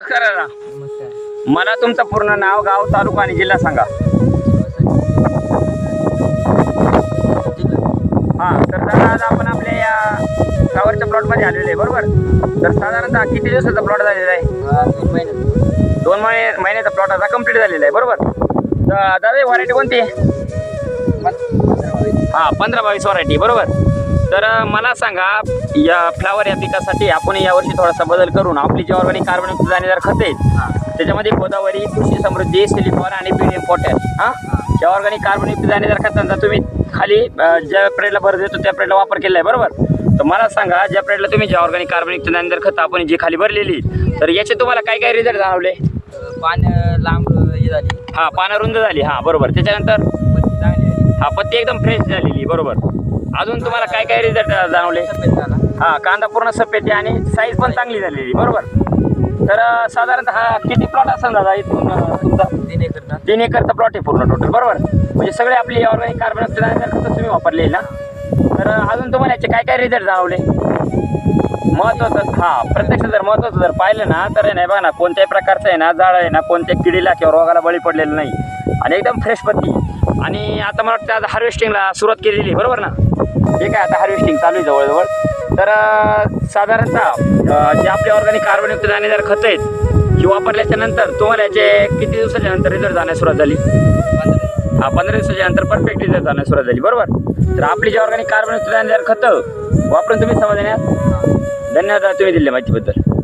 नमस्कार. मला तुमचं पूर्ण नाव गाव तालुका आणि जिल्हा सांगा. हा तर दादा आज आपण आपल्या या फ्लावरच्या प्लॉटमध्ये आलेलो आहे बरोबर? तर साधारणतः किती दिवसाचा प्लॉट झालेला आहे? दोन महिने. दोन महिने महिन्याचा प्लॉट आता कंप्लीट झालेला आहे बरोबर? तर दादा व्हरायटी कोणती? आहे हा पंधरा बावीस व्हरायटी बरोबर? तर मला सांगा या फ्लावर या पिकासाठी आपण यावर्षी थोडासा बदल करून आपली जी ऑर्गॅनिक कार्बन दाणेदार खत आहेत. त्याच्यामध्ये गोदावरी कृषी समृद्धी सिलिकॉन आणि पिडियम पोटॅश. हा? या ऑर्गॅनिक कार्बन दाणेदार खतांचा तुम्ही खाली ज्या प्रेडला भर देतो त्या प्रेडला वापर केला आहे बरोबर? तर मला सांगा ज्या प्रेडला तुम्ही ज्या ऑर्गॅनिक कार्बन दाणेदार खत आपण जी खाली भरलेली तर याचे तुम्हाला काय काय रिझल्ट जाणवले? पान लांब हे झाली. हा पानं रुंद झाली. हा बरोबर. त्याच्यानंतर? हा पत्ती एकदम फ्रेश झालेली बरोबर. अजून तुम्हाला काय काय रिझल्ट जाणवले? हा कांदा पूर्ण सफेद आणि साईज पण चांगली झालेली बरोबर? तर साधारणतः हा किती प्लॉट असेल दादा इथून तुमचा? तीन एकरचा. तीन एकरचा प्लॉट आहे पूर्ण टोटल बरोबर? म्हणजे सगळे आपली ऑर्गॅनिक कार्बन खतं तुम्ही वापरले ना? तर अजून तुम्हाला याचे काय काय रिझल्ट जाणवले? महत्वाचं हा प्रत्यक्ष जर महत्वाचं जर पाहिलं ना तर नाही बघा ना कोणत्याही प्रकारचं आहे ना झाड आहे ना कोणत्या किडीला किंवा रोगाला बळी पडलेलं नाही. आणि एकदम फ्रेश पत्ती आणि आता मला वाटतं आता हार्वेस्टिंगला सुरुवात केलेली आहे बरोबर ना? ठीक आहे आता हार्वेस्टिंग चालू आहे जवळजवळ. तर साधारणतः जे आपले ऑर्गॅनिक कार्बनयुक्त दाणेदार खत आहेत ही वापरल्याच्या नंतर तुम्हाला याचे किती दिवसाच्या नंतर रिझल्ट जाण्यास सुरुवात झाली? हा पंधरा दिवसाच्या नंतर परफेक्ट रिझल्ट जाण्यास सुरुवात झाली बरोबर? तर आपली जे ऑर्गॅनिक कार्बनयुक्त दाणेदार खतं वापरून तुम्ही समाधानी धन्यवाद तुम्ही दिले माहितीबद्दल.